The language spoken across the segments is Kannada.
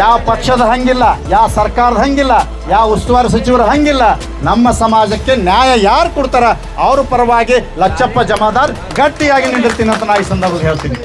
ಯಾವ ಪಕ್ಷದ ಹಂಗಿಲ್ಲ, ಯಾವ ಸರ್ಕಾರದ ಹಂಗಿಲ್ಲ, ಯಾವ ಉಸ್ತುವಾರಿ ಸಚಿವರು ಹಂಗಿಲ್ಲ. ನಮ್ಮ ಸಮಾಜಕ್ಕೆ ನ್ಯಾಯ ಯಾರು ಕೊಡ್ತಾರ, ಅವ್ರ ಪರವಾಗಿ ಲಚ್ಚಪ್ಪ ಜಮಾದಾರ್ ಗಟ್ಟಿಯಾಗಿ ನಿಂದಿರ್ತೀನಿ ಅಂತ ನಾ ಈ ಸಂದರ್ಭದಲ್ಲಿ ಹೇಳ್ತೀನಿ.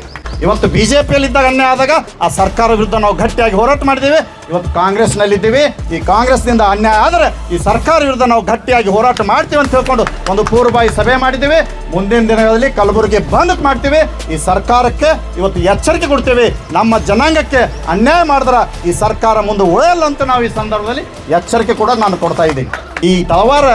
ಇವತ್ತು ಬಿ ಜೆ ಪಿಯಲ್ಲಿದ್ದಾಗ ಅನ್ಯಾಯ ಆದಾಗ ಆ ಸರ್ಕಾರ ವಿರುದ್ಧ ನಾವು ಗಟ್ಟಿಯಾಗಿ ಹೋರಾಟ ಮಾಡಿದ್ದೀವಿ. ಇವತ್ತು ಕಾಂಗ್ರೆಸ್ನಲ್ಲಿದ್ದೀವಿ. ಈ ಕಾಂಗ್ರೆಸ್ನಿಂದ ಅನ್ಯಾಯ ಆದರೆ ಈ ಸರ್ಕಾರ ವಿರುದ್ಧ ನಾವು ಗಟ್ಟಿಯಾಗಿ ಹೋರಾಟ ಮಾಡ್ತೀವಿ ಅಂತ ಹೇಳ್ಕೊಂಡು ಒಂದು ಪೂರ್ವಭಾವಿ ಸಭೆ ಮಾಡಿದ್ದೀವಿ. ಮುಂದಿನ ದಿನಗಳಲ್ಲಿ ಕಲಬುರಗಿ ಬಂದ್ ಮಾಡ್ತೀವಿ. ಈ ಸರ್ಕಾರಕ್ಕೆ ಇವತ್ತು ಎಚ್ಚರಿಕೆ ಕೊಡ್ತೀವಿ. ನಮ್ಮ ಜನಾಂಗಕ್ಕೆ ಅನ್ಯಾಯ ಮಾಡಿದ್ರೆ ಈ ಸರ್ಕಾರ ಮುಂದೆ ಉಳಿಯಲ್ಲ ಅಂತ ನಾವು ಈ ಸಂದರ್ಭದಲ್ಲಿ ಎಚ್ಚರಿಕೆ ಕೂಡ ನಾನು ಕೊಡ್ತಾ ಇದ್ದೀನಿ. ಈ ತಳವಾರ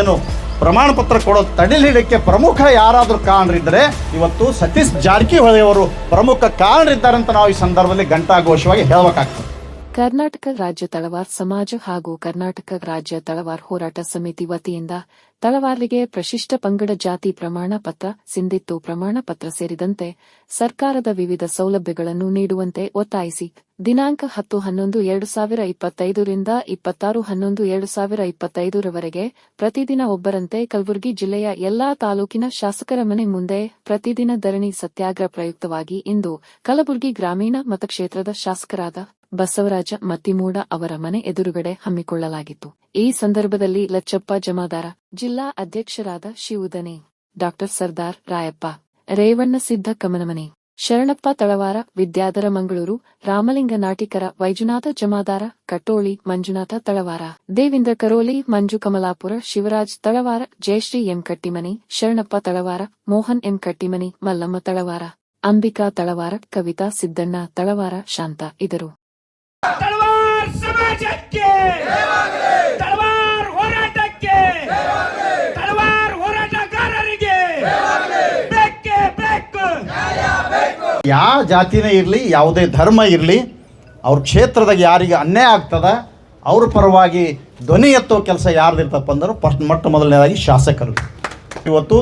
ಏನು ಪ್ರಮಾಣ ಪತ್ರ ಕೊಡೋ ತಡೆಹಿಡಿಯಕ್ಕೆ ಪ್ರಮುಖ ಯಾರಾದರೂ ಕಾರಣರಿದ್ದರೆ ಇವತ್ತು ಸತೀಶ್ ಜಾರಕಿಹೊಳಿ ಅವರು ಪ್ರಮುಖ ಕಾರಣರಿದ್ದಾರೆ ಅಂತ ನಾವು ಈ ಸಂದರ್ಭದಲ್ಲಿ ಘಂಟಾಘೋಷವಾಗಿ ಹೇಳಬೇಕಾಗ್ತದೆ. ಕರ್ನಾಟಕ ರಾಜ್ಯ ತಳವಾರ್ ಸಮಾಜ ಹಾಗೂ ಕರ್ನಾಟಕ ರಾಜ್ಯ ತಳವಾರ್ ಹೋರಾಟ ಸಮಿತಿ ವತಿಯಿಂದ ತಳವಾರಿಗೆ ಪ್ರಶಿಷ್ಟ ಪಂಗಡ ಜಾತಿ ಪ್ರಮಾಣ ಪತ್ರ ಸಿಂಧಿತ್ತು ಪ್ರಮಾಣ ಪತ್ರ ಸೇರಿದಂತೆ ಸರ್ಕಾರದ ವಿವಿಧ ಸೌಲಭ್ಯಗಳನ್ನು ನೀಡುವಂತೆ ಒತ್ತಾಯಿಸಿ. ದಿನಾಂಕ ಹತ್ತು ಹನ್ನೊಂದು ಎರಡು ಸಾವಿರ ಇಪ್ಪತ್ತೈದರಿಂದ ಇಪ್ಪತ್ತಾರು ಹನ್ನೊಂದು ಎರಡು ಸಾವಿರ ಇಪ್ಪತ್ತೈದರವರೆಗೆ ಪ್ರತಿದಿನ ಒಬ್ಬರಂತೆ ಕಲಬುರಗಿ ಜಿಲ್ಲೆಯ ಎಲ್ಲಾ ತಾಲೂಕಿನ ಶಾಸಕರ ಮನೆ ಮುಂದೆ ಪ್ರತಿದಿನ ಧರಣಿ ಸತ್ಯಾಗ್ರಹ ಪ್ರಯುಕ್ತವಾಗಿ ಇಂದು ಕಲಬುರಗಿ ಗ್ರಾಮೀಣ ಮತಕ್ಷೇತ್ರದ ಶಾಸಕರಾದ ಬಸವರಾಜ ಮತ್ತಿಮೂಡ ಅವರ ಮನೆ ಎದುರುಗಡೆ ಹಮ್ಮಿಕೊಳ್ಳಲಾಗಿತ್ತು. ಈ ಸಂದರ್ಭದಲ್ಲಿ ಲಚ್ಚಪ್ಪ ಜಮಾದಾರ, ಜಿಲ್ಲಾ ಅಧ್ಯಕ್ಷರಾದ ಶಿವುದನೆ doctor Sardar Rayappa, Revanna Siddha Kamanamane, Sharanappa Talawar, Vidyadhara Mangaluru, Ramalinga Natikar Vaijunath Jamadar, Katoli Manjunath Talawar Devinda Karoli, Manju Kamalapur, Shivaraj Talawar, Jayashree M Kattimani, Sharanappa Talawar, Mohan M Kattimani, Mallamma Talawar, Ambika Talawar, Kavita Siddanna Talawar, Shanta ಇದರು ಯಾವ ಜಾತಿನೇ ಇರಲಿ, ಯಾವುದೇ ಧರ್ಮ ಇರಲಿ, ಅವ್ರ ಕ್ಷೇತ್ರದಾಗ ಯಾರಿಗೆ ಅನ್ಯಾಯ ಆಗ್ತದ, ಅವ್ರ ಪರವಾಗಿ ಧ್ವನಿ ಎತ್ತೋ ಕೆಲಸ ಯಾರ್ದಿರ್ತಪ್ಪ ಅಂದ್ರೆ ಫಸ್ಟ್ ಮೊಟ್ಟ ಮೊದಲನೇದಾಗಿ ಶಾಸಕರು. ಇವತ್ತು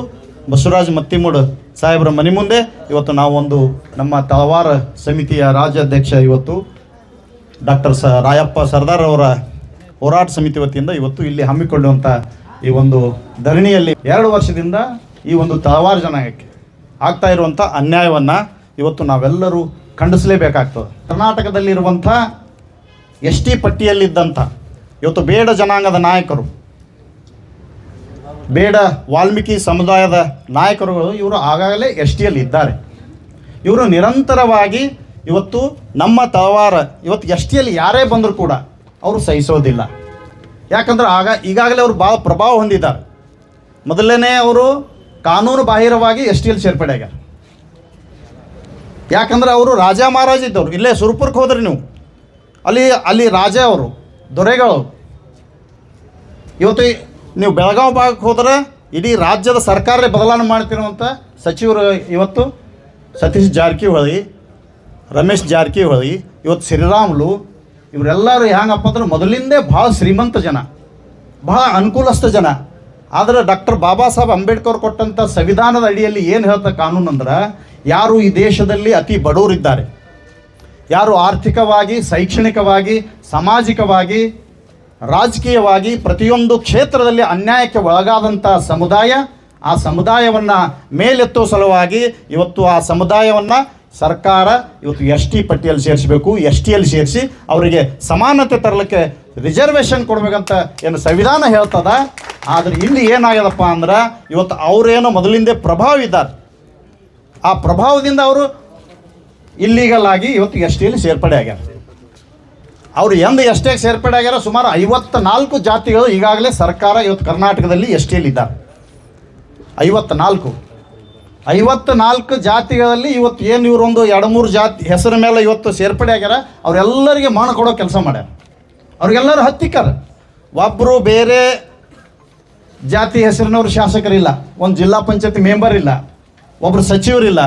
ಬಸವರಾಜ ಮತ್ತಿಮೂಡ್ ಸಾಹೇಬರ ಮನೆ ಮುಂದೆ, ಇವತ್ತು ನಾವೊಂದು ನಮ್ಮ ತಳವಾರ ಸಮಿತಿಯ ರಾಜ್ಯಾಧ್ಯಕ್ಷ ಇವತ್ತು ಡಾಕ್ಟರ್ ಸ ರಾಯಪ್ಪ ಸರ್ದಾರ್ ಅವರ ಹೋರಾಟ ಸಮಿತಿ ವತಿಯಿಂದ ಇವತ್ತು ಇಲ್ಲಿ ಹಮ್ಮಿಕೊಳ್ಳುವಂಥ ಈ ಒಂದು ಧರಣಿಯಲ್ಲಿ ಎರಡು ವರ್ಷದಿಂದ ಈ ಒಂದು ತಳವಾರ ಜನಾಂಗಕ್ಕೆ ಆಗ್ತಾ ಇರುವಂಥ ಅನ್ಯಾಯವನ್ನು ಇವತ್ತು ನಾವೆಲ್ಲರೂ ಖಂಡಿಸಲೇಬೇಕಾಗ್ತದೆ. ಕರ್ನಾಟಕದಲ್ಲಿರುವಂಥ ಎಸ್ ಟಿ ಪಟ್ಟಿಯಲ್ಲಿದ್ದಂಥ ಇವತ್ತು ಬೇಡ ಜನಾಂಗದ ನಾಯಕರು, ಬೇಡ ವಾಲ್ಮೀಕಿ ಸಮುದಾಯದ ನಾಯಕರುಗಳು ಇವರು ಆಗಾಗಲೇ ಎಸ್ ಟಿಯಲ್ಲಿ ಇದ್ದಾರೆ ಇವರು ನಿರಂತರವಾಗಿ ಇವತ್ತು ನಮ್ಮ ತಳವಾರ, ಇವತ್ತು ಎಸ್ ಟಿಯಲ್ಲಿ ಯಾರೇ ಬಂದರೂ ಕೂಡ ಅವರು ಸಹಿಸೋದಿಲ್ಲ. ಯಾಕಂದ್ರೆ ಆಗ ಈಗಾಗಲೇ ಅವರು ಭಾಳ ಪ್ರಭಾವ ಹೊಂದಿದ್ದಾರೆ. ಮೊದಲನೇ ಅವರು ಕಾನೂನು ಬಾಹಿರವಾಗಿ ಎಸ್ ಟಿಯಲ್ಲಿ ಸೇರ್ಪಡೆ ಆಗ್ಯಾರ? ಯಾಕಂದ್ರೆ ಅವರು ರಾಜ ಮಹಾರಾಜ ಇದ್ದವರು, ಇಲ್ಲೇ ಸುರಪುರಕ್ಕೆ ಹೋದ್ರಿ ನೀವು. ಅಲ್ಲಿ ಅಲ್ಲಿ ರಾಜ ಅವರು, ದೊರೆಗಳು ಇವತ್ತು ನೀವು ಬೆಳಗಾವಿ ಭಾಗಕ್ಕೆ ಹೋದ್ರೆ ಇಡೀ ರಾಜ್ಯದ ಸರ್ಕಾರ ಬದಲಾವಣೆ ಮಾಡ್ತಿರುವಂಥ ಸಚಿವರು ಇವತ್ತು ಸತೀಶ್ ಜಾರಕಿಹೊಳಿ ರಮೇಶ್ ಜಾರಕಿಹೊಳಿ, ಇವತ್ತು ಶ್ರೀರಾಮ್ಲು, ಇವರೆಲ್ಲರೂ ಹೆಂಗಪ್ಪ ಅಂದ್ರೆ ಮೊದಲಿಂದೇ ಭಾಳ ಶ್ರೀಮಂತ ಜನ ಬಹಳ ಅನುಕೂಲಸ್ಥ ಜನ. ಆದರೆ ಡಾಕ್ಟರ್ ಬಾಬಾ ಸಾಹೇಬ್ ಅಂಬೇಡ್ಕರ್ ಕೊಟ್ಟಂಥ ಸಂವಿಧಾನದ ಅಡಿಯಲ್ಲಿ ಏನು ಹೇಳ್ತಾ ಕಾನೂನು ಅಂದ್ರೆ, ಯಾರು ಈ ದೇಶದಲ್ಲಿ ಅತಿ ಬಡವರಿದ್ದಾರೆ, ಯಾರು ಆರ್ಥಿಕವಾಗಿ, ಶೈಕ್ಷಣಿಕವಾಗಿ, ಸಾಮಾಜಿಕವಾಗಿ, ರಾಜಕೀಯವಾಗಿ ಪ್ರತಿಯೊಂದು ಕ್ಷೇತ್ರದಲ್ಲಿ ಅನ್ಯಾಯಕ್ಕೆ ಒಳಗಾದಂಥ ಸಮುದಾಯ, ಆ ಸಮುದಾಯವನ್ನು ಮೇಲೆತ್ತುವ ಸಲುವಾಗಿ ಇವತ್ತು ಆ ಸಮುದಾಯವನ್ನು ಸರ್ಕಾರ ಇವತ್ತು ಎಸ್ ಟಿ ಪಟ್ಟಿಯಲ್ಲಿ ಸೇರಿಸಬೇಕು, ಎಸ್ ಟಿಯಲ್ಲಿ ಸೇರಿಸಿ ಅವರಿಗೆ ಸಮಾನತೆ ತರಲಿಕ್ಕೆ ರಿಸರ್ವೇಷನ್ ಕೊಡಬೇಕಂತ ಏನು ಸಂವಿಧಾನ ಹೇಳ್ತದ? ಆದರೆ ಇಲ್ಲಿ ಏನಾಗ್ಯದಪ್ಪ ಅಂದ್ರೆ ಇವತ್ತು ಅವರೇನೋ ಮೊದಲಿಂದೇ ಪ್ರಭಾವ ಇದ್ದಾರೆ ಆ ಪ್ರಭಾವದಿಂದ ಅವರು ಇಲ್ಲೀಗಲ್ ಆಗಿ ಇವತ್ತು ಎಸ್ ಟಿಯಲ್ಲಿ ಸೇರ್ಪಡೆ ಆಗ್ಯಾರ. ಅವರು ಎಂದು ಎಷ್ಟೇ ಸೇರ್ಪಡೆ ಆಗ್ಯಾರ? ಸುಮಾರು ಐವತ್ತ ನಾಲ್ಕು ಜಾತಿಗಳು ಈಗಾಗಲೇ ಸರ್ಕಾರ ಇವತ್ತು ಕರ್ನಾಟಕದಲ್ಲಿ ಎಸ್ ಟಿಯಲ್ಲಿ ಇದ್ದಾರೆ ಐವತ್ತ ನಾಲ್ಕು ಐವತ್ತ ನಾಲ್ಕು ಜಾತಿಗಳಲ್ಲಿ ಇವತ್ತು ಏನು ಇವರೊಂದು ಎರಡು ಮೂರು ಜಾತಿ ಹೆಸರ ಮೇಲೆ ಇವತ್ತು ಸೇರ್ಪಡೆ ಆಗ್ಯಾರ, ಅವರೆಲ್ಲರಿಗೆ ಮಾನ ಕೊಡೋ ಕೆಲಸ ಮಾಡ್ಯಾರ. ಅವ್ರಿಗೆಲ್ಲರೂ ಹತ್ತಿಕ್ಕಾರ. ಒಬ್ಬರು ಬೇರೆ ಜಾತಿ ಹೆಸರಿನವ್ರು ಶಾಸಕರಿಲ್ಲ, ಒಂದು ಜಿಲ್ಲಾ ಪಂಚಾಯತಿ ಮೆಂಬರ್ ಇಲ್ಲ ಒಬ್ಬರು ಸಚಿವರಿಲ್ಲ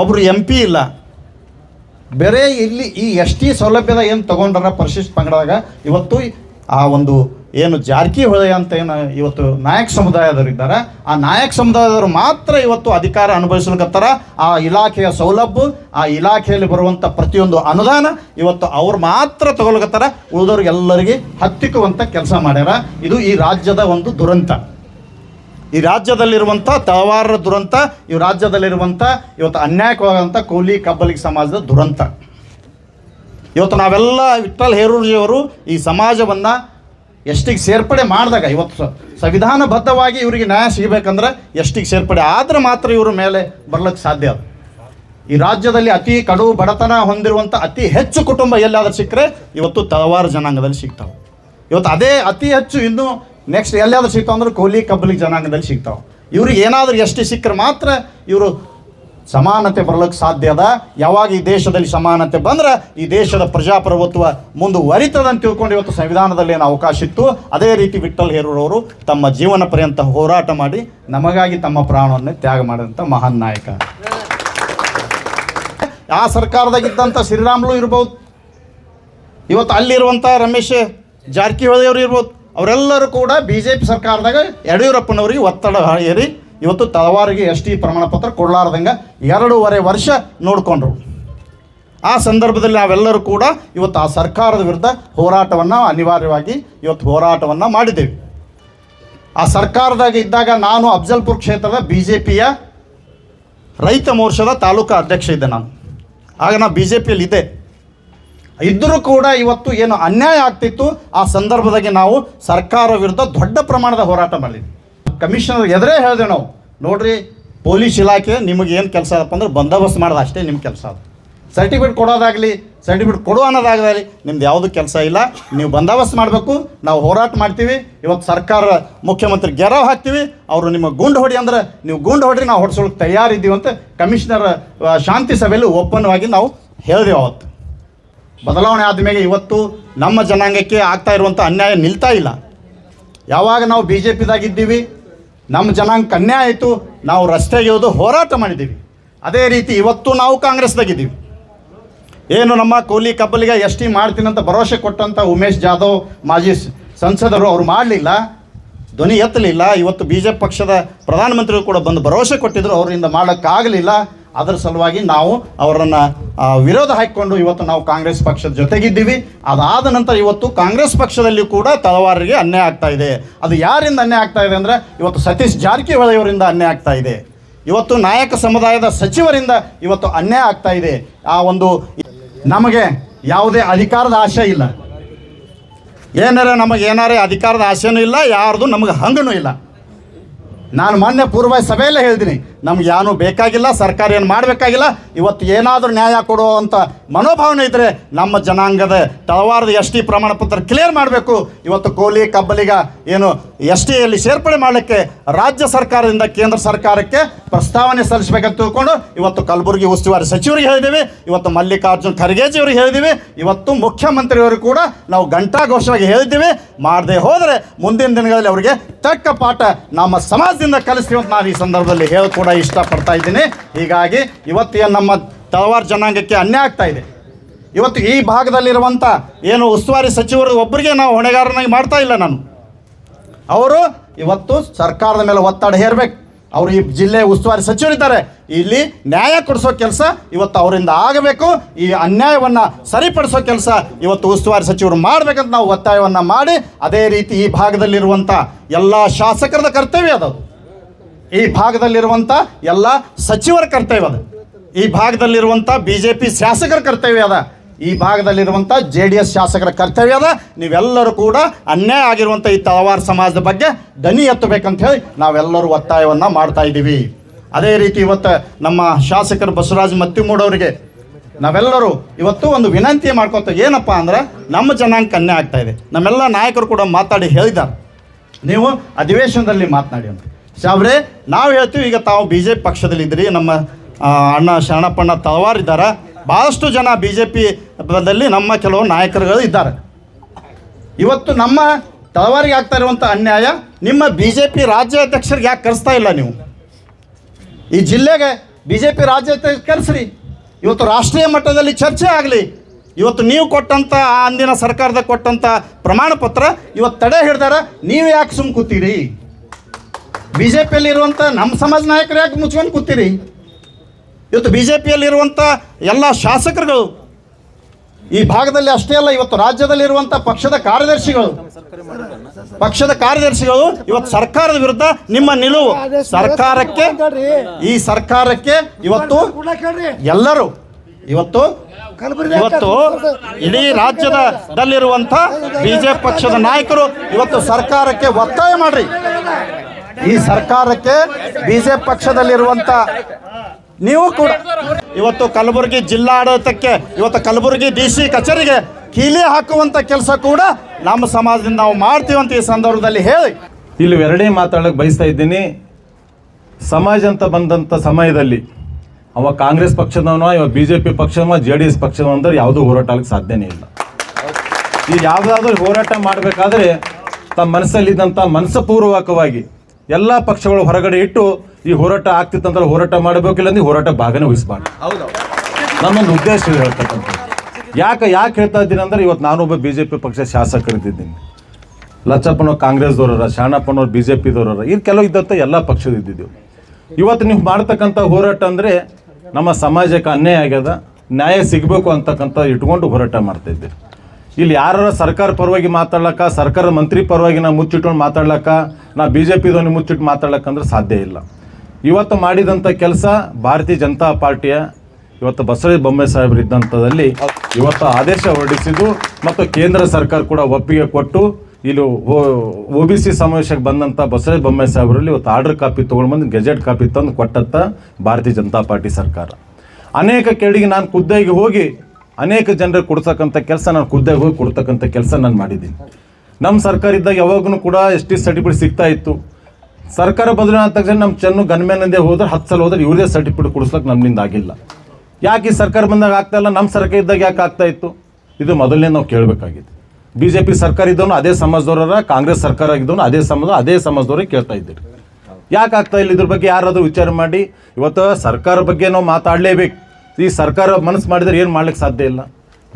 ಒಬ್ಬರು ಎಂ ಪಿ ಇಲ್ಲ. ಬೇರೆ ಇಲ್ಲಿ ಈ ಎಸ್ ಟಿ ಸೌಲಭ್ಯದ ಏನು ತಗೊಂಡಾರ ಪರಿಶಿಷ್ಟ ಪಂಗಡದಾಗ, ಇವತ್ತು ಆ ಒಂದು ಏನು ಜಾರಕಿಹೊಳಿ ಅಂತ ಏನು ಇವತ್ತು ನಾಯಕ ಸಮುದಾಯದವರು ಇದ್ದಾರೆ. ಆ ನಾಯಕ ಸಮುದಾಯದವರು ಮಾತ್ರ ಇವತ್ತು ಅಧಿಕಾರ ಅನುಭವಿಸ್ಲಿಕ್ಕತ್ತಾರ ಆ ಇಲಾಖೆಯ ಸೌಲಭ್ಯ, ಆ ಇಲಾಖೆಯಲ್ಲಿ ಬರುವಂಥ ಪ್ರತಿಯೊಂದು ಅನುದಾನ ಇವತ್ತು ಅವ್ರು ಮಾತ್ರ ತಗೊಳ್ಕತ್ತಾರ ಉಳಿದವ್ರಿಗೆಲ್ಲರಿಗೆ ಹತ್ತಿಕ್ಕುವಂಥ ಕೆಲಸ ಮಾಡ್ಯಾರ. ಇದು ಈ ರಾಜ್ಯದ ಒಂದು ದುರಂತ. ಈ ರಾಜ್ಯದಲ್ಲಿರುವಂಥ ತಳವಾರರ ದುರಂತ, ಈ ರಾಜ್ಯದಲ್ಲಿರುವಂಥ ಇವತ್ತು ಅನ್ಯಾಯಕವಾದಂಥ ಕೂಲಿ ಕಬ್ಬಲಿಗ ಸಮಾಜದ ದುರಂತ. ಇವತ್ತು ನಾವೆಲ್ಲ ವಿಠಲ್ ಹೇರೂರ್ಜಿಯವರು ಈ ಸಮಾಜವನ್ನು ಎಷ್ಟಿಗೆ ಸೇರ್ಪಡೆ ಮಾಡಿದಾಗ ಇವತ್ತು ಸಂವಿಧಾನಬದ್ಧವಾಗಿ ಇವರಿಗೆ ನ್ಯಾಯ ಸಿಗಬೇಕಂದ್ರೆ ಎಷ್ಟಿಗೆ ಸೇರ್ಪಡೆ. ಆದರೆ ಮಾತ್ರ ಇವ್ರ ಮೇಲೆ ಬರ್ಲಿಕ್ಕೆ ಸಾಧ್ಯ ಅದು. ಈ ರಾಜ್ಯದಲ್ಲಿ ಅತಿ ಕಡು ಬಡತನ ಹೊಂದಿರುವಂಥ ಅತಿ ಹೆಚ್ಚು ಕುಟುಂಬ ಎಲ್ಲಾದರೂ ಸಿಕ್ಕರೆ ಇವತ್ತು ತಳವಾರ ಜನಾಂಗದಲ್ಲಿ ಸಿಗ್ತಾವೆ. ಇವತ್ತು ಅದೇ ಅತಿ ಹೆಚ್ಚು ಇನ್ನು ನೆಕ್ಸ್ಟ್ ಎಲ್ಲಾದರೂ ಸಿಗ್ತಾವೆ ಅಂದ್ರೆ ಕೋಲಿ ಕಬ್ಬಲಿ ಜನಾಂಗದಲ್ಲಿ ಸಿಗ್ತಾವೆ. ಇವ್ರಿಗೆ ಏನಾದರೂ ಎಷ್ಟು ಸಿಕ್ಕರೆ ಮಾತ್ರ ಇವರು ಸಮಾನತೆ ಬರಲಿಕ್ಕೆ ಸಾಧ್ಯ ಅದ. ಯಾವಾಗ ಈ ದೇಶದಲ್ಲಿ ಸಮಾನತೆ ಬಂದ್ರೆ ಈ ದೇಶದ ಪ್ರಜಾಪ್ರಭುತ್ವ ಮುಂದುವರಿತದೆ ಅಂತ ತಿಳ್ಕೊಂಡು ಇವತ್ತು ಸಂವಿಧಾನದಲ್ಲಿ ಏನು ಅವಕಾಶ ಇತ್ತು. ಅದೇ ರೀತಿ ವಿಠಲ್ ಹೇರೂರವರು ತಮ್ಮ ಜೀವನ ಪರ್ಯಂತ ಹೋರಾಟ ಮಾಡಿ ನಮಗಾಗಿ ತಮ್ಮ ಪ್ರಾಣವನ್ನು ತ್ಯಾಗ ಮಾಡಿದಂಥ ಮಹಾನ್ ನಾಯಕ. ಆ ಸರ್ಕಾರದಾಗಿದ್ದಂಥ ಶ್ರೀರಾಮ್ಲು ಇರ್ಬೋದು. ಇವತ್ತು ಅಲ್ಲಿರುವಂಥ ರಮೇಶ್ ಜಾರಕಿಹೊಳಿ ಅವರು ಇರ್ಬೋದು. ಅವರೆಲ್ಲರೂ ಕೂಡ ಬಿ ಜೆ ಪಿ ಸರ್ಕಾರದಾಗ ಯಡಿಯೂರಪ್ಪನವರಿಗೆ ಒತ್ತಡ ಏರಿ ಇವತ್ತು ತಳವಾರಿಗೆ ಎಸ್ ಟಿ ಪ್ರಮಾಣ ಪತ್ರ ಕೊಡಲಾರ್ದಂಗೆ ಎರಡೂವರೆ ವರ್ಷ ನೋಡಿಕೊಂಡ್ರು. ಆ ಸಂದರ್ಭದಲ್ಲಿ ನಾವೆಲ್ಲರೂ ಕೂಡ ಇವತ್ತು ಆ ಸರ್ಕಾರದ ವಿರುದ್ಧ ಹೋರಾಟವನ್ನು ಅನಿವಾರ್ಯವಾಗಿ ಇವತ್ತು ಹೋರಾಟವನ್ನು ಮಾಡಿದ್ದೇವೆ. ಆ ಸರ್ಕಾರದಾಗ ಇದ್ದಾಗ ನಾನು ಅಫ್ಜಲ್ಪುರ್ ಕ್ಷೇತ್ರದ ಬಿ ಜೆ ಪಿಯ ರೈತ ಮೋರ್ಚಾದ ತಾಲೂಕು ಅಧ್ಯಕ್ಷ ಇದ್ದೆ ನಾನು. ಆಗ ನಾನು ಬಿ ಜೆ ಪಿಯಲ್ಲಿ ಇದ್ದೆ. ಇದ್ದರೂ ಕೂಡ ಇವತ್ತು ಏನು ಅನ್ಯಾಯ ಆಗ್ತಿತ್ತು, ಆ ಸಂದರ್ಭದಾಗೆ ನಾವು ಸರ್ಕಾರ ವಿರುದ್ಧ ದೊಡ್ಡ ಪ್ರಮಾಣದ ಹೋರಾಟ ಮಾಡಿದ್ವಿ. ಕಮಿಷನರ್ ಎದುರೇ ಹೇಳಿದೆ ನಾವು. ನೋಡ್ರಿ, ಪೊಲೀಸ್ ಇಲಾಖೆ ನಿಮಗೆ ಏನು ಕೆಲಸ ಅದಪ್ಪ ಅಂದ್ರೆ ಬಂದೋಬಸ್ತ್ ಮಾಡೋದು ಅಷ್ಟೇ ನಿಮ್ಮ ಕೆಲಸ ಅದು ಸರ್ಟಿಫಿಕೇಟ್ ಕೊಡೋದಾಗಲಿ ಸರ್ಟಿಫಿಕೇಟ್ ಕೊಡು ಅನ್ನೋದಾಗಲಿ ನಿಮ್ದು ಯಾವುದು ಕೆಲಸ ಇಲ್ಲ. ನೀವು ಬಂದೋಬಸ್ತ್ ಮಾಡಬೇಕು, ನಾವು ಹೋರಾಟ ಮಾಡ್ತೀವಿ. ಇವತ್ತು ಸರ್ಕಾರ ಮುಖ್ಯಮಂತ್ರಿ ಗೆರವ್ ಹಾಕ್ತೀವಿ. ಅವರು ನಿಮ್ಮ ಗುಂಡು ಹೊಡಿ ಅಂದ್ರೆ ನೀವು ಗುಂಡು ಹೊಡ್ರಿ, ನಾವು ಹೊಡ್ಸೋಳಕ್ಕೆ ತಯಾರಿದ್ದೀವಿ ಅಂತ ಕಮಿಷನರ್ ಶಾಂತಿ ಸಭೆಯಲ್ಲಿ ಓಪನ್ವಾಗಿ ನಾವು ಹೇಳಿದೆವು ಅವತ್ತು. ಬದಲಾವಣೆ ಆದಮೇಲೆ ಇವತ್ತು ನಮ್ಮ ಜನಾಂಗಕ್ಕೆ ಆಗ್ತಾ ಇರುವಂಥ ಅನ್ಯಾಯ ನಿಲ್ತಾ ಇಲ್ಲ. ಯಾವಾಗ ನಾವು ಬಿ ಜೆ ಪಿದಾಗಿದ್ದೀವಿ ನಮ್ಮ ಜನಾಂಗಕ್ಕೆ ಅನ್ಯಾಯ ಆಯಿತು, ನಾವು ರಸ್ತೆ ಇಳಿದು ಹೋರಾಟ ಮಾಡಿದ್ದೀವಿ. ಅದೇ ರೀತಿ ಇವತ್ತು ನಾವು ಕಾಂಗ್ರೆಸ್ದಾಗಿದ್ದೀವಿ. ಏನು ನಮ್ಮ ಕೋಲಿ ಕಬ್ಬಲಿಗೆ ಎಸ್ ಟಿ ಮಾಡ್ತೀನಿ ಅಂತ ಭರವಸೆ ಕೊಟ್ಟಂಥ ಉಮೇಶ್ ಜಾಧವ್, ಮಾಜಿ ಸಂಸದರು ಅವರು ಮಾಡಲಿಲ್ಲ, ಧ್ವನಿ ಎತ್ತಲಿಲ್ಲ. ಇವತ್ತು ಬಿ ಜೆ ಪಕ್ಷದ ಪ್ರಧಾನಮಂತ್ರಿಗಳು ಕೂಡ ಬಂದು ಭರವಸೆ ಕೊಟ್ಟಿದ್ದರು ಅವರಿಂದ ಮಾಡೋಕ್ಕಾಗಲಿಲ್ಲ. ಅದರ ಸಲುವಾಗಿ ನಾವು ಅವರನ್ನು ವಿರೋಧ ಹಾಕಿಕೊಂಡು ಇವತ್ತು ನಾವು ಕಾಂಗ್ರೆಸ್ ಪಕ್ಷದ ಜೊತೆಗಿದ್ದೀವಿ. ಅದಾದ ನಂತರ ಇವತ್ತು ಕಾಂಗ್ರೆಸ್ ಪಕ್ಷದಲ್ಲಿ ಕೂಡ ತಳವಾರರಿಗೆ ಅನ್ಯಾಯ ಆಗ್ತಾ ಇದೆ. ಅದು ಯಾರಿಂದ ಅನ್ಯಾಯ ಆಗ್ತಾ ಇದೆ ಅಂದರೆ, ಇವತ್ತು ಸತೀಶ್ ಜಾರಕಿಹೊಳಿ ಅವರಿಂದ ಅನ್ಯಾಯ ಆಗ್ತಾ ಇದೆ. ಇವತ್ತು ನಾಯಕ ಸಮುದಾಯದ ಸಚಿವರಿಂದ ಇವತ್ತು ಅನ್ಯಾಯ ಆಗ್ತಾ ಇದೆ. ಆ ಒಂದು, ನಮಗೆ ಯಾವುದೇ ಅಧಿಕಾರದ ಆಶೆ ಇಲ್ಲ. ಏನಾರ ನಮಗೆ ಏನಾರೇ ಅಧಿಕಾರದ ಆಸೆನೂ ಇಲ್ಲ, ಯಾರ್ದು ನಮಗೆ ಹಂಗನೂ ಇಲ್ಲ. ನಾನು ಮೊನ್ನೆ ಪೂರ್ವ ಸಭೆಯಲ್ಲೇ ಹೇಳ್ತೀನಿ ನಮ್ಗೆ ಯಾನು ಬೇಕಾಗಿಲ್ಲ, ಸರ್ಕಾರ ಏನು ಮಾಡಬೇಕಾಗಿಲ್ಲ, ಇವತ್ತು ಏನಾದರೂ ನ್ಯಾಯ ಕೊಡೋ ಅಂತ ಮನೋಭಾವನೆ ಇದ್ದರೆ ನಮ್ಮ ಜನಾಂಗದ ತಳವಾರದ ಎಸ್ ಟಿ ಪ್ರಮಾಣ ಪತ್ರ ಕ್ಲಿಯರ್ ಮಾಡಬೇಕು. ಇವತ್ತು ಕೋಲಿ, ಕಬ್ಬಲಿಗ ಏನು ಎಸ್ ಟಿಯಲ್ಲಿ ಸೇರ್ಪಡೆ ಮಾಡಲಿಕ್ಕೆ ರಾಜ್ಯ ಸರ್ಕಾರದಿಂದ ಕೇಂದ್ರ ಸರ್ಕಾರಕ್ಕೆ ಪ್ರಸ್ತಾವನೆ ಸಲ್ಲಿಸಬೇಕಂತ ತಿಳ್ಕೊಂಡು ಇವತ್ತು ಕಲಬುರಗಿ ಉಸ್ತುವಾರಿ ಸಚಿವರಿಗೆ ಹೇಳಿದ್ದೀವಿ ಇವತ್ತು ಮಲ್ಲಿಕಾರ್ಜುನ್ ಖರ್ಗೆಜಿಯವರಿಗೆ ಹೇಳಿದ್ದೀವಿ ಇವತ್ತು ಮುಖ್ಯಮಂತ್ರಿಯವರು ಕೂಡ ನಾವು ಘಂಟಾಘೋಷವಾಗಿ ಹೇಳಿದ್ದೀವಿ. ಮಾಡದೆ ಹೋದರೆ ಮುಂದಿನ ದಿನಗಳಲ್ಲಿ ಅವರಿಗೆ ತಕ್ಕ ಪಾಠ ನಮ್ಮ ಸಮಾಜದಿಂದ ಕಲಿಸ್ತೀವಿ ಅಂತ ನಾನು ಈ ಸಂದರ್ಭದಲ್ಲಿ ಹೇಳಿ ಕೂಡ ಇಷ್ಟಪಡ್ತಾ ಇದ್ದೀನಿ ಹೀಗಾಗಿ ಇವತ್ತು ಏನು ನಮ್ಮ ತಳವಾರು ಜನಾಂಗಕ್ಕೆ ಅನ್ಯಾಯ ಆಗ್ತಾ ಇದೆ ಇವತ್ತು ಈ ಭಾಗದಲ್ಲಿರುವಂಥ ಏನು ಉಸ್ತುವಾರಿ ಸಚಿವರು ಒಬ್ಬರಿಗೆ ನಾವು ಹೊಣೆಗಾರನಾಗಿ ಮಾಡ್ತಾ ಇಲ್ಲ ನಾನು. ಅವರು ಇವತ್ತು ಸರ್ಕಾರದ ಮೇಲೆ ಒತ್ತಡ ಹೇರಬೇಕು. ಅವರು ಈ ಜಿಲ್ಲೆ ಉಸ್ತುವಾರಿ ಸಚಿವರಿದ್ದಾರೆ. ಇಲ್ಲಿ ನ್ಯಾಯ ಕೊಡಿಸೋ ಕೆಲಸ ಇವತ್ತು ಅವರಿಂದ ಆಗಬೇಕು. ಈ ಅನ್ಯಾಯವನ್ನು ಸರಿಪಡಿಸೋ ಕೆಲಸ ಇವತ್ತು ಉಸ್ತುವಾರಿ ಸಚಿವರು ಮಾಡಬೇಕಂತ ನಾವು ಒತ್ತಾಯವನ್ನು ಮಾಡಿ, ಅದೇ ರೀತಿ ಈ ಭಾಗದಲ್ಲಿರುವಂಥ ಎಲ್ಲ ಶಾಸಕರದ ಕರ್ತವ್ಯ ಅದು. ಈ ಭಾಗದಲ್ಲಿರುವಂಥ ಎಲ್ಲ ಸಚಿವರ ಕರ್ತವ್ಯ ಅದು. ಈ ಭಾಗದಲ್ಲಿರುವಂಥ ಬಿ ಜೆ ಪಿ ಶಾಸಕರ ಕರ್ತವ್ಯ ಅದ. ಈ ಭಾಗದಲ್ಲಿರುವಂಥ ಜೆ ಡಿ ಎಸ್ ಶಾಸಕರ ಕರ್ತವ್ಯ ಅದ. ನೀವೆಲ್ಲರೂ ಕೂಡ ಅನ್ಯಾಯ ಆಗಿರುವಂಥ ಈ ತಳವಾರ ಸಮಾಜದ ಬಗ್ಗೆ ದನಿ ಎತ್ತಬೇಕಂತ ಹೇಳಿ ನಾವೆಲ್ಲರೂ ಒತ್ತಾಯವನ್ನು ಮಾಡ್ತಾ ಇದ್ದೀವಿ. ಅದೇ ರೀತಿ ಇವತ್ತು ನಮ್ಮ ಶಾಸಕರು ಬಸವರಾಜ್ ಮತ್ತಿಮೂಡವರಿಗೆ ನಾವೆಲ್ಲರೂ ಇವತ್ತು ಒಂದು ವಿನಂತಿ ಮಾಡ್ಕೊತ ಏನಪ್ಪ ಅಂದ್ರೆ ನಮ್ಮ ಜನಾಂಗ ಅನ್ಯಾಯ ಆಗ್ತಾ ಇದೆ. ನಮ್ಮೆಲ್ಲ ನಾಯಕರು ಕೂಡ ಮಾತಾಡಿ ಹೇಳಿದ್ದಾರೆ. ನೀವು ಅಧಿವೇಶನದಲ್ಲಿ ಮಾತನಾಡಿ ಅಂತ. ಸಾಬ್ರೆ ನಾವು ಹೇಳ್ತೀವಿ, ಈಗ ತಾವು ಬಿ ಜೆ ಪಿ ಪಕ್ಷದಲ್ಲಿದ್ದೀರಿ ನಮ್ಮ ಅಣ್ಣ ಶರಣಪ್ಪಣ್ಣ ತಳವಾರ್ ಇದ್ದಾರೆ. ಭಾಳಷ್ಟು ಜನ ಬಿ ಜೆ ಪಿ ದಲ್ಲಿ ನಮ್ಮ ಕೆಲವು ನಾಯಕರುಗಳು ಇದ್ದಾರೆ. ಇವತ್ತು ನಮ್ಮ ತಳವಾರಿಗೆ ಆಗ್ತಾ ಇರುವಂಥ ಅನ್ಯಾಯ, ನಿಮ್ಮ ಬಿ ಜೆ ಪಿ ರಾಜ್ಯಾಧ್ಯಕ್ಷರಿಗೆ ಯಾಕೆ ಕರೆಸ್ತಾ ಇಲ್ಲ ನೀವು? ಈ ಜಿಲ್ಲೆಗೆ ಬಿ ಜೆ ಪಿ ರಾಜ್ಯಾಧ್ಯಕ್ಷ ಕರೆಸ್ರಿ. ಇವತ್ತು ರಾಷ್ಟ್ರೀಯ ಮಟ್ಟದಲ್ಲಿ ಚರ್ಚೆ ಆಗಲಿ. ಇವತ್ತು ನೀವು ಕೊಟ್ಟಂಥ ಆ ಅಂದಿನ ಸರ್ಕಾರದ ಕೊಟ್ಟಂಥ ಪ್ರಮಾಣ ಪತ್ರ ಇವತ್ತು ತಡೆ ಹಿಡ್ದಾರ, ನೀವು ಯಾಕೆ ಸುಮ್ಮ ಕೂತೀರಿ ಬಿ ಜೆ ಪಿಯಲ್ಲಿರುವಂಥ ನಮ್ಮ ಸಮಾಜ ನಾಯಕರು ಯಾಕೆ ಮುಚ್ಕೊಂಡು ಕೂತೀರಿ? ಇವತ್ತು ಬಿ ಜೆ ಪಿಯಲ್ಲಿರುವಂಥ ಎಲ್ಲ ಶಾಸಕರುಗಳು ಈ ಭಾಗದಲ್ಲಿ ಅಷ್ಟೇ ಅಲ್ಲ, ಇವತ್ತು ರಾಜ್ಯದಲ್ಲಿರುವಂಥ ಪಕ್ಷದ ಕಾರ್ಯದರ್ಶಿಗಳು ಪಕ್ಷದ ಕಾರ್ಯದರ್ಶಿಗಳು ಇವತ್ತು ಸರ್ಕಾರದ ವಿರುದ್ಧ ನಿಮ್ಮ ನಿಲುವು. ಸರ್ಕಾರಕ್ಕೆ, ಈ ಸರ್ಕಾರಕ್ಕೆ ಇವತ್ತು ಎಲ್ಲರೂ ಇವತ್ತು ಇವತ್ತು ಇಡೀ ರಾಜ್ಯದಲ್ಲಿರುವಂಥ ಬಿ ಜೆ ಪಕ್ಷದ ನಾಯಕರು ಇವತ್ತು ಸರ್ಕಾರಕ್ಕೆ ಒತ್ತಾಯ ಮಾಡ್ರಿ. ಈ ಸರ್ಕಾರಕ್ಕೆ ಬಿಜೆಪಿ ಪಕ್ಷದಲ್ಲಿರುವಂಥ ನೀವು ಕೂಡ ಇವತ್ತು ಕಲಬುರಗಿ ಜಿಲ್ಲಾಡಳಿತಕ್ಕೆ ಇವತ್ತು ಕಲಬುರಗಿ ಡಿ ಸಿ ಕಚೇರಿಗೆ ಕೀಲಿ ಹಾಕುವಂಥ ಕೆಲಸ ಕೂಡ ನಮ್ಮ ಸಮಾಜದಿಂದ ನಾವು ಮಾಡ್ತೀವಿ ಅಂತ ಈ ಸಂದರ್ಭದಲ್ಲಿ ಹೇಳಿ. ಇಲ್ಲಿ ಎರಡೇ ಮಾತಾಡಕ್ಕೆ ಬಯಸ್ತಾ ಇದ್ದೀನಿ. ಸಮಾಜ ಅಂತ ಬಂದಂಥ ಸಮಯದಲ್ಲಿ ಅವ ಕಾಂಗ್ರೆಸ್ ಪಕ್ಷದವನೋ ಇವಾಗ ಬಿ ಜೆ ಪಿ ಪಕ್ಷದವನೋ ಜೆ ಡಿ ಎಸ್ ಪಕ್ಷದ ಅಂದ್ರೆ ಯಾವುದೂ ಹೋರಾಟ ಆಗಕ್ಕೆ ಸಾಧ್ಯನೇ ಇಲ್ಲ. ಈ ಯಾವುದಾದ್ರೂ ಹೋರಾಟ ಮಾಡಬೇಕಾದ್ರೆ ತಮ್ಮ ಮನಸ್ಸಲ್ಲಿದ್ದಂಥ ಮನಸ್ಸಪೂರ್ವಕವಾಗಿ ಎಲ್ಲ ಪಕ್ಷಗಳು ಹೊರಗಡೆ ಇಟ್ಟು ಈ ಹೋರಾಟ ಆಗ್ತಿತ್ತಂದ್ರೆ ಹೋರಾಟ ಮಾಡಬೇಕಿಲ್ಲ ಅಂದ್ರೆ ಹೋರಾಟ ಭಾಗನೇ ವಹಿಸಬಾರ್ದು ನನ್ನೊಂದು ಉದ್ದೇಶ ಹೇಳ್ತಕ್ಕಂಥ ಹೇಳ್ತಕ್ಕಂಥದ್ದು. ಯಾಕೆ ಯಾಕೆ ಹೇಳ್ತಾ ಇದ್ದೀನಿ ಅಂದ್ರೆ ಇವತ್ತು ನಾನೊಬ್ಬ ಬಿ ಜೆ ಪಿ ಪಕ್ಷ ಶಾಸಕರಿದ್ದೀನಿ. ಲಚ್ಚಪ್ಪನವ್ರು ಕಾಂಗ್ರೆಸ್ದವ್ರರ ಶಾಣಪ್ಪನವ್ರು ಬಿ ಜೆ ಪಿದವ್ರರ ಇದು ಕೆಲವು ಇದ್ದಂಥ ಎಲ್ಲ ಪಕ್ಷದ ಇದ್ದಿದ್ದೆವು. ಇವತ್ತು ನೀವು ಮಾಡ್ತಕ್ಕಂಥ ಹೋರಾಟ ಅಂದರೆ ನಮ್ಮ ಸಮಾಜಕ್ಕೆ ಅನ್ಯಾಯ ಆಗ್ಯದ ನ್ಯಾಯ ಸಿಗಬೇಕು ಅಂತಕ್ಕಂಥ ಇಟ್ಕೊಂಡು ಹೋರಾಟ ಮಾಡ್ತಾ ಇದ್ದೀವಿ ಇಲ್ಲಿ ಯಾರ ಸರ್ಕಾರ ಪರವಾಗಿ ಮಾತಾಡ್ಲಕ್ಕ, ಸರ್ಕಾರ ಮಂತ್ರಿ ಪರವಾಗಿ ನಾವು ಮುಚ್ಚಿಟ್ಕೊಂಡು ಮಾತಾಡ್ಲಕ್ಕ, ನಾ ಬಿ ಜೆ ಪಿದವನಿಗೆ ಮುಚ್ಚಿಟ್ಟು ಮಾತಾಡ್ಲಕ್ಕಂದ್ರೆ ಸಾಧ್ಯ ಇಲ್ಲ. ಇವತ್ತು ಮಾಡಿದಂಥ ಕೆಲಸ ಭಾರತೀಯ ಜನತಾ ಪಾರ್ಟಿಯ, ಇವತ್ತು ಬಸವರಾಜ ಬೊಮ್ಮೆ ಸಾಹೇಬರು ಇದ್ದಂಥದಲ್ಲಿ ಇವತ್ತು ಆದೇಶ ಹೊರಡಿಸಿದ್ದು ಮತ್ತು ಕೇಂದ್ರ ಸರ್ಕಾರ ಕೂಡ ಒಪ್ಪಿಗೆ ಕೊಟ್ಟು ಇಲ್ಲಿ ಒ ಬಿ ಸಿ ಸಮಾವೇಶಕ್ಕೆ ಬಂದಂಥ ಬಸವರಾಜ ಬೊಮ್ಮೆ ಸಾಹೇಬರಲ್ಲಿ ಇವತ್ತು ಆರ್ಡರ್ ಕಾಪಿ ತೊಗೊಂಡ್ಬಂದು ಗೆಜೆಟ್ ಕಾಪಿ ತಂದು ಕೊಟ್ಟಂಥ ಭಾರತೀಯ ಜನತಾ ಪಾರ್ಟಿ ಸರ್ಕಾರ. ಅನೇಕ ಕೇಳಿಗೆ ನಾನು ಖುದ್ದಾಗಿ ಹೋಗಿ ಅನೇಕ ಜನರಿಗೆ ಕೊಡ್ತಕ್ಕಂಥ ಕೆಲಸ ನಾನು ಖುದ್ದಾಗಿ ಹೋಗಿ ಕೊಡ್ತಕ್ಕಂಥ ಕೆಲಸ ನಾನು ಮಾಡಿದ್ದೀನಿ. ನಮ್ಮ ಸರ್ಕಾರ ಇದ್ದಾಗ ಯಾವಾಗೂ ಕೂಡ ಎಸ್ ಟಿ ಸರ್ಟಿಫಿಕೇಟ್ ಸಿಗ್ತಾ ಇತ್ತು. ಸರ್ಕಾರ ಬದಲಾವಣೆ ಆದ ತಕ್ಷಣ ನಮ್ಮ ಚೆನ್ನು ಗನ್ಮೇನಂದೇ ಹೋದ್ರೆ ಹತ್ತು ಸಲ ಹೋದ್ರೆ ಇವ್ರದೇ ಸರ್ಟಿಫಿಕೇಟ್ ಕೊಡಿಸ್ಲಿಕ್ಕೆ ನಮ್ಮಿಂದ ಆಗಿಲ್ಲ. ಯಾಕೆ ಈ ಸರ್ಕಾರ ಬಂದಾಗ ಆಗ್ತಾ ಇಲ್ಲ? ನಮ್ಮ ಸರ್ಕಾರ ಇದ್ದಾಗ ಯಾಕೆ ಆಗ್ತಾ ಇತ್ತು? ಇದು ಮೊದಲನೇ ನಾವು ಕೇಳಬೇಕಾಗಿತ್ತು. ಬಿ ಜೆ ಪಿ ಸರ್ಕಾರ ಇದ್ದವನು ಅದೇ ಸಮಾಜದವರ ಕಾಂಗ್ರೆಸ್ ಸರ್ಕಾರ ಆಗಿದ್ದವನು ಅದೇ ಸಮಾಜ, ಅದೇ ಸಮಾಜದವ್ರಿಗೆ ಕೇಳ್ತಾ ಇದ್ದೀರಿ. ಯಾಕೆ ಆಗ್ತಾ ಇಲ್ಲ? ಇದ್ರ ಬಗ್ಗೆ ಯಾರಾದರೂ ವಿಚಾರ ಮಾಡಿ. ಇವತ್ತು ಸರ್ಕಾರ ಬಗ್ಗೆ ನಾವು ಮಾತಾಡಲೇಬೇಕು. ಈ ಸರ್ಕಾರ ಮನಸ್ಸು ಮಾಡಿದರೆ ಏನು ಮಾಡ್ಲಿಕ್ಕೆ ಸಾಧ್ಯ ಇಲ್ಲ.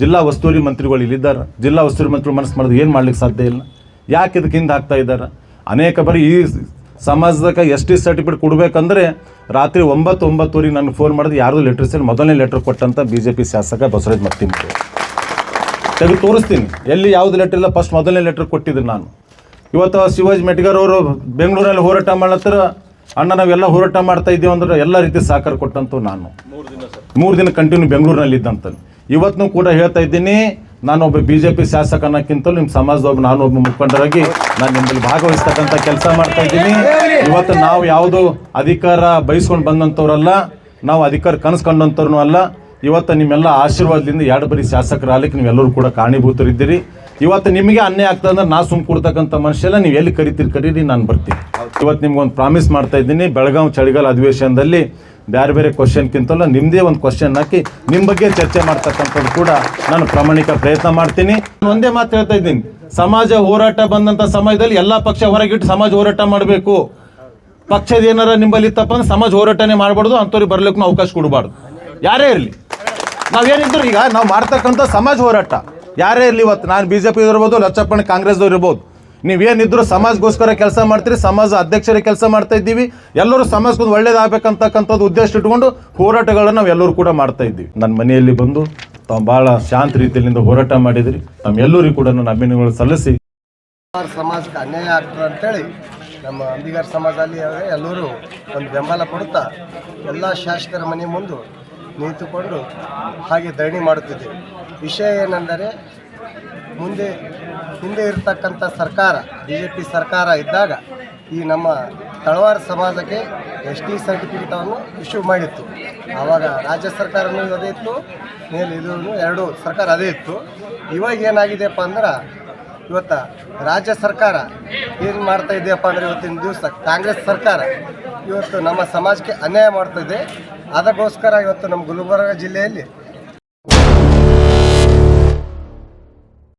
ಜಿಲ್ಲಾ ಉಸ್ತುವಾರಿ ಮಂತ್ರಿಗಳು ಇಲ್ಲಿದ್ದಾರೆ. ಜಿಲ್ಲಾ ಉಸ್ತುವಾರಿ ಮಂತ್ರಿಗಳು ಮನಸ್ಸು ಮಾಡಿದ್ರೆ ಏನು ಮಾಡ್ಲಿಕ್ಕೆ ಸಾಧ್ಯ ಇಲ್ಲ. ಯಾಕೆ ಇದಕ್ಕೆ ಹಿಂದೆ ಹಾಕ್ತಾ ಇದ್ದಾರೆ? ಅನೇಕ ಬಾರಿ ಈ ಸಮಾಜದಾಗ ಎಸ್ ಟಿ ಸರ್ಟಿಫಿಕೇಟ್ ಕೊಡಬೇಕಂದ್ರೆ ರಾತ್ರಿ ಒಂಬತ್ತು ಒಂಬತ್ತುವರೆಗೆ ನನಗೆ ಫೋನ್ ಮಾಡಿದ್ರೆ ಲೆಟರ್ ಸೇರಿ ಮೊದಲನೇ ಲೆಟರ್ ಕೊಟ್ಟಂಥ ಬಿ ಜೆ ಪಿ ಶಾಸಕ ಬಸವರಾಜ್ ಮತ್ತಿಂಪು ತೆಗೆದು ತೋರಿಸ್ತೀನಿ. ಎಲ್ಲಿ ಯಾವುದು ಲೆಟರ್ ಇಲ್ಲ ಫಸ್ಟ್ ಮೊದಲನೇ ಲೆಟರ್ ಕೊಟ್ಟಿದ್ದೀನಿ ನಾನು. ಇವತ್ತು ಶಿವಾಜಿ ಮೆಟ್ಗರ್ ಅವರು ಬೆಂಗಳೂರಲ್ಲಿ ಹೋರಾಟ ಮಾಡತ್ತರ ಅಣ್ಣ, ನಾವೆಲ್ಲ ಹೋರಾಟ ಮಾಡ್ತಾ ಇದ್ದೀವಿ ಅಂದ್ರೆ ಎಲ್ಲ ರೀತಿ ಸಹಕಾರ ಕೊಟ್ಟಂತು ನಾನು. ಮೂರು ದಿನ ಕಂಟಿನ್ಯೂ ಬೆಂಗಳೂರಿನಲ್ಲಿ ಇದ್ದಂತ ಇವತ್ತು ಕೂಡ ಹೇಳ್ತಾ ಇದ್ದೀನಿ, ನಾನು ಒಬ್ಬ ಬಿ ಜೆ ಪಿ ಶಾಸಕ ಅನ್ನೋಕ್ಕಿಂತಲೂ ನಿಮ್ಮ ಸಮಾಜದ ಒಬ್ಬ ನಾನು ಒಬ್ಬ ಮುಖಂಡರಾಗಿ ನಾನು ನಿಮ್ಮಲ್ಲಿ ಭಾಗವಹಿಸ್ತಕ್ಕಂಥ ಕೆಲಸ ಮಾಡ್ತಾ ಇದ್ದೀನಿ. ಇವತ್ತು ನಾವು ಯಾವುದು ಅಧಿಕಾರ ಬಯಸ್ಕೊಂಡು ಬಂದಂಥವ್ರಲ್ಲ, ನಾವು ಅಧಿಕಾರ ಕನಸ್ಕೊಂಡಂಥವ್ರು ಅಲ್ಲ, ಇವತ್ತು ನಿಮ್ಮೆಲ್ಲ ಆಶೀರ್ವಾದದಿಂದ ಎರಡು ಬರೀ ಶಾಸಕರ ನೀವು ನೀವೆಲ್ಲರೂ ಕೂಡ ಕಾರಣೀಭೂತರಿದ್ದೀರಿ. ಇವತ್ತು ನಿಮಗೆ ಅನ್ಯಾಯ ಆಗ್ತದೆ ಅಂದ್ರೆ ನಾ ಸುಮ್ ಕೊಡ್ತಕ್ಕಂಥ ಮನುಷ್ಯಲ್ಲ ನೀವು ಎಲ್ಲಿ ಕರಿತೀರಿ, ಕರೀರಿ, ನಾನು ಬರ್ತೀನಿ. ಇವತ್ತು ನಿಮ್ಗೊಂದು ಪ್ರಾಮಿಸ್ ಮಾಡ್ತಾ ಇದ್ದೀನಿ ಬೆಳಗಾವಿ ಚಳಿಗಾಲ ಅಧಿವೇಶನದಲ್ಲಿ ಬೇರೆ ಬೇರೆ ಕ್ವಶನ್ಕ್ಕಿಂತಲ್ಲ ನಿಮ್ಮದೇ ಒಂದು ಕ್ವಶನ್ ಹಾಕಿ ನಿಮ್ಮ ಬಗ್ಗೆ ಚರ್ಚೆ ಮಾಡ್ತಕ್ಕಂಥದ್ದು ಕೂಡ ನಾನು ಪ್ರಾಮಾಣಿಕ ಪ್ರಯತ್ನ ಮಾಡ್ತೀನಿ. ಒಂದೇ ಮಾತು ಹೇಳ್ತಾ ಇದ್ದೀನಿ, ಸಮಾಜ ಹೋರಾಟ ಬಂದಂಥ ಸಮಯದಲ್ಲಿ ಎಲ್ಲ ಪಕ್ಷ ಹೊರಗಿಟ್ಟು ಸಮಾಜ ಹೋರಾಟ ಮಾಡಬೇಕು. ಪಕ್ಷದ ಏನಾರ ನಿಂಬಲ್ಲಿ ಇತ್ತಪ್ಪ ಅಂದ್ರೆ ಸಮಾಜ ಹೋರಾಟನೇ ಮಾಡಬಾರ್ದು, ಅಂಥವ್ರಿಗೆ ಬರ್ಲಿಕ್ಕೂ ಅವಕಾಶ ಕೊಡಬಾರ್ದು. ಯಾರೇ ಇರಲಿ. ನಾವೇನಿದ್ರು ಈಗ ನಾವು ಮಾಡ್ತಕ್ಕಂಥ ಸಮಾಜ ಹೋರಾಟ ಯಾರೇ ಇರಲಿ ಇವತ್ತು, ನಾನು ಬಿ ಜೆ ಪಿ ಇರ್ಬೋದು, ಲಚ್ಚಪ್ಪನ ಕಾಂಗ್ರೆಸ್ದವ್ರು ಇರ್ಬೋದು. ನೀವೇನಿದ್ರು ಸಮಾಜಗೋಸ್ಕರ ಕೆಲಸ ಮಾಡ್ತೀರಿ, ಸಮಾಜ ಅಧ್ಯಕ್ಷರ ಕೆಲಸ ಮಾಡ್ತಾ ಇದ್ದೀವಿ. ಎಲ್ಲರೂ ಸಮಾಜಕ್ಕೊಂದು ಒಳ್ಳೇದಾಗಬೇಕಂತಕ್ಕಂಥದ್ದು ಉದ್ದೇಶ ಇಟ್ಕೊಂಡು ಹೋರಾಟಗಳನ್ನು ನಾವು ಎಲ್ಲರೂ ಕೂಡ ಮಾಡ್ತಾ ಇದ್ದೀವಿ. ನನ್ನ ಮನೆಯಲ್ಲಿ ಬಂದು ತಾವು ಭಾಳ ಶಾಂತ ರೀತಿಯಿಂದ ಹೋರಾಟ ಮಾಡಿದ್ರಿ. ನಮ್ಮೆಲ್ಲರಿಗೂ ಕೂಡ ನನ್ನ ಅಭಿನಂದನೆಗಳು ಸಲ್ಲಿಸಿ. ಸಮಾಜಕ್ಕೆ ಅನ್ಯಾಯ ಆಗ್ತದೆ ಅಂತೇಳಿ ನಮ್ಮ ಅಂಬಿಗರ ಸಮಾಜದಲ್ಲಿ ಎಲ್ಲರೂ ಒಂದು ಬೆಂಬಲ ಕೊಡುತ್ತಾ ಎಲ್ಲ ಶಾಸಕರ ಮನೆ ಮುಂದೆ ನಿಂತುಕೊಂಡು ಹಾಗೆ ಧರಣಿ ಮಾಡುತ್ತಿದ್ದೇವೆ. ವಿಷಯ ಏನೆಂದರೆ, ಮುಂದೆ, ಹಿಂದೆ ಇರತಕ್ಕಂಥ ಸರ್ಕಾರ ಬಿ ಜೆ ಪಿ ಸರ್ಕಾರ ಇದ್ದಾಗ ಈ ನಮ್ಮ ತಳವಾರ ಸಮಾಜಕ್ಕೆ ಎಸ್ ಟಿ ಸರ್ಟಿಫಿಕೇಟನ್ನು ಇಶ್ಯೂ ಮಾಡಿತ್ತು. ಆವಾಗ ರಾಜ್ಯ ಸರ್ಕಾರನೂ ಅದೇ ಇತ್ತು, ಮೇಲೆ ಇದು ಎರಡು ಸರ್ಕಾರ ಅದೇ ಇತ್ತು. ಇವಾಗ ಏನಾಗಿದೆಯಪ್ಪ ಅಂದ್ರೆ, ಇವತ್ತು ರಾಜ್ಯ ಸರ್ಕಾರ ಏನು ಮಾಡ್ತಾ ಇದೆಯಪ್ಪ ಅಂದರೆ ಇವತ್ತಿನ ದಿವಸ ಕಾಂಗ್ರೆಸ್ ಸರ್ಕಾರ ಇವತ್ತು ನಮ್ಮ ಸಮಾಜಕ್ಕೆ ಅನ್ಯಾಯ ಮಾಡ್ತಾ ಇದೆ. ಅದಕ್ಕೋಸ್ಕರ ಇವತ್ತು ನಮ್ಮ ಗುಲ್ಬರ್ಗ ಜಿಲ್ಲೆಯಲ್ಲಿ